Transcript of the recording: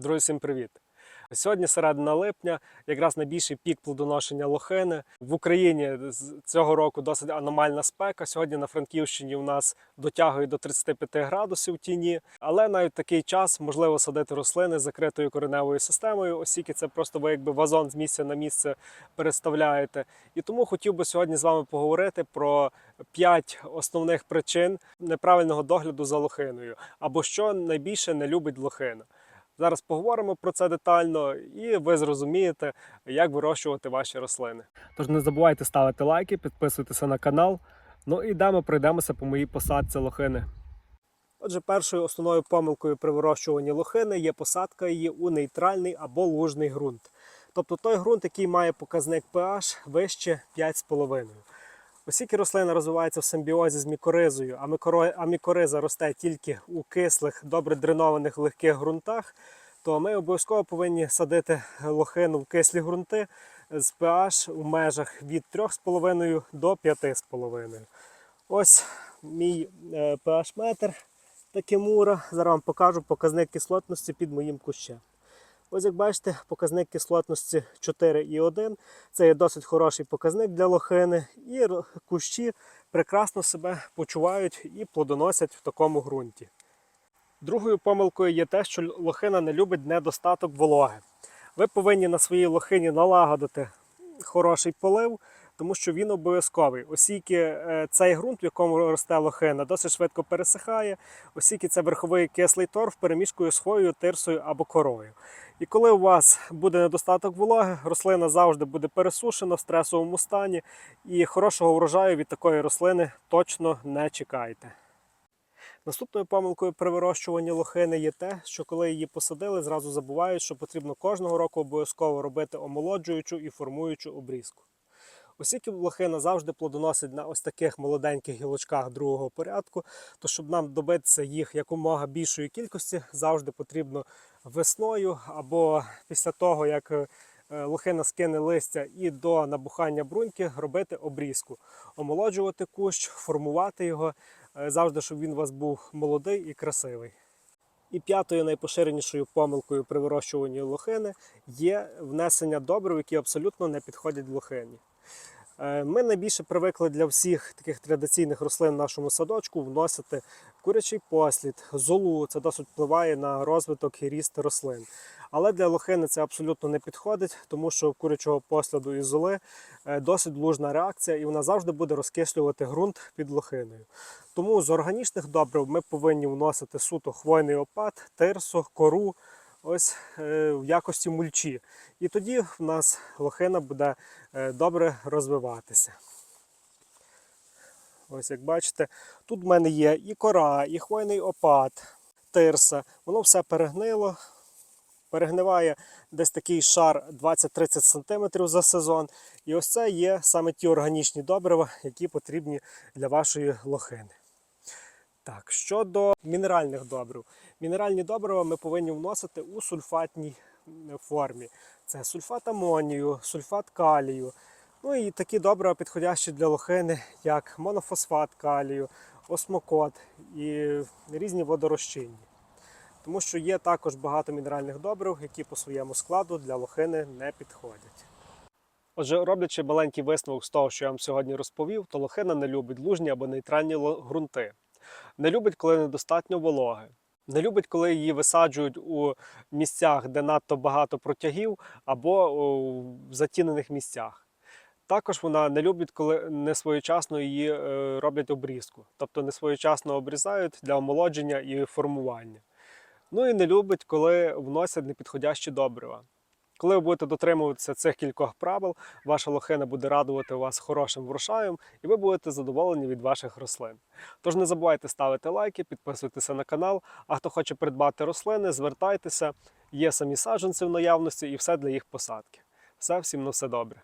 Друзі, всім привіт! Сьогодні середина липня, якраз найбільший пік плодоношення лохини. В Україні з цього року досить аномальна спека. Сьогодні на Франківщині у нас дотягує до 35 градусів тіні, але навіть такий час можливо садити рослини з закритою кореневою системою, оскільки це просто ви якби вазон з місця на місце переставляєте. І тому хотів би сьогодні з вами поговорити про 5 основних причин неправильного догляду за лохиною, або що найбільше не любить лохина. Зараз поговоримо про це детально, і ви зрозумієте, як вирощувати ваші рослини. Тож не забувайте ставити лайки, підписуйтеся на канал. Ну і йдемо пройдемося по моїй посадці лохини. Отже, першою основною помилкою при вирощуванні лохини є посадка її у нейтральний або лужний ґрунт. Тобто той ґрунт, який має показник pH вище 5,5. Оскільки рослина розвивається в симбіозі з мікоризою, а, мікориза росте тільки у кислих, добре дренованих легких ґрунтах, то ми обов'язково повинні садити лохину в кислі ґрунти з pH у межах від 3,5 до 5,5. Ось мій е, pH метр Такемура. Зараз вам покажу показник кислотності під моїм кущем. Ось як бачите, показник кислотності 4,1. Це є досить хороший показник для лохини. І кущі прекрасно себе почувають і плодоносять в такому ґрунті. Другою помилкою є те, що лохина не любить недостаток вологи. Ви повинні на своїй лохині налагодити хороший полив, тому що він обов'язковий. Оскільки е, цей ґрунт, в якому росте лохина, досить швидко пересихає, оскільки це верховий кислий торф перемішкою з хвоєю, тирсою або корою. І коли у вас буде недостаток вологи, рослина завжди буде пересушена в стресовому стані, і хорошого врожаю від такої рослини точно не чекайте. Наступною помилкою при вирощуванні лохини є те, що коли її посадили, зразу забувають, що потрібно кожного року обов'язково робити омолоджуючу і формуючу обрізку. Оскільки лохина завжди плодоносить на ось таких молоденьких гілочках другого порядку, то щоб нам добитися їх якомога більшої кількості, завжди потрібно весною або після того, як е, лохина скине листя і до набухання бруньки робити обрізку, омолоджувати кущ, формувати його е, завжди, щоб він у вас був молодий і красивий. І п'ятою найпоширенішою помилкою при вирощуванні лохини є внесення добрив, які абсолютно не підходять лохині. Е, Ми найбільше привикли для всіх таких традиційних рослин в нашому садочку вносити курячий послід, золу. Це досить впливає на розвиток і ріст рослин. Але для лохини це абсолютно не підходить, тому що курячого посліду і золи е, досить лужна реакція, і вона завжди буде розкислювати ґрунт під лохиною. Тому з органічних добрив ми повинні вносити суто хвойний опад, тирсу, кору, ось е, в якості мульчі. І тоді в нас лохина буде е, добре розвиватися. Ось як бачите, тут в мене є і кора, і хвойний опад, тирса. Воно все перегнило. Перегниває десь такий шар 20-30 см за сезон. І ось це є саме ті органічні добрива, які потрібні для вашої лохини. Так, щодо мінеральних добрив. Мінеральні добрива ми повинні вносити у сульфатній формі. Це сульфат амонію, сульфат калію. Ну і такі добрива підходящі для лохини, як монофосфат калію, осмокот і різні водорозчинні. Тому що є також багато мінеральних добрив, які по своєму складу для лохини не підходять. Отже, роблячи маленький висновок з того, що я вам сьогодні розповів, то лохина не любить лужні або нейтральні ґрунти. Не любить, коли недостатньо вологи. Не любить, коли її висаджують у місцях, де надто багато протягів, або у затінених місцях. Також вона не любить, коли не своєчасно її е, роблять обрізку, тобто не своєчасно обрізають для омолодження і формування. Ну і не любить, коли вносять непідходящі добрива. Коли ви будете дотримуватися цих кількох правил, ваша лохина буде радувати вас хорошим врожаєм, і ви будете задоволені від ваших рослин. Тож не забувайте ставити лайки, підписуйтеся на канал. А хто хоче придбати рослини, звертайтеся. Є самі саджанці в наявності і все для їх посадки. Все, всім на все добре.